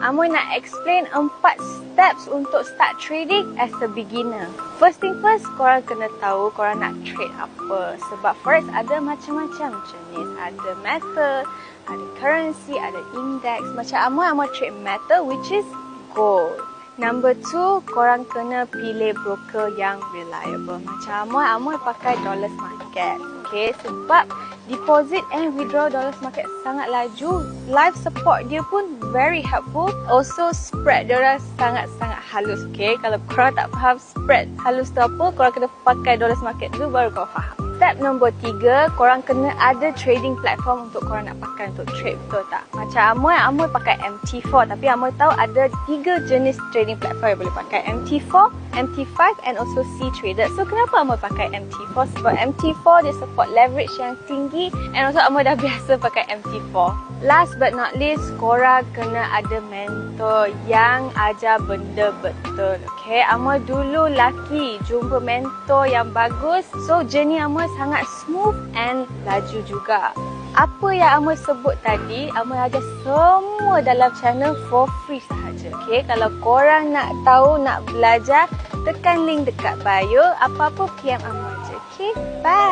Amoy nak explain empat steps untuk start trading as a beginner. First thing first, korang kena tahu korang nak trade apa. Sebab forex ada macam-macam jenis. Ada metal, ada currency, ada index. Macam Amoy, Amoy trade metal which is gold. Number two, korang kena pilih broker yang reliable. Macam Amoy, Amoy pakai Dollars Market. Okay, sebab deposit and withdraw dollars market sangat laju. Live support dia pun very helpful. Also spread dia sangat-sangat halus. Okay, kalau korang tak faham spread halus tu apa, korang kena pakai dollars market dulu baru kau faham. Step nombor tiga, korang kena ada trading platform untuk korang nak pakai untuk trade, betul tak? Macam Amoy, Amoy pakai MT4 tapi Amoy tahu ada tiga jenis trading platform yang boleh pakai. MT4, MT5 and also C-Trader. So kenapa Amoy pakai MT4? Sebab MT4 dia support leverage yang tinggi and also Amoy dah biasa pakai MT4. Last but not least, korang kena ada mentor yang ajar benda betul. Okay, Amoy dulu laki jumpa mentor yang bagus. So journey Amoy sangat smooth and laju juga. Apa yang Amoy sebut tadi, Amoy ajar semua dalam channel for free sahaja. Okay, kalau korang nak tahu, nak belajar, tekan link dekat bio. Apa-apa PM Amoy je. Okay, bye.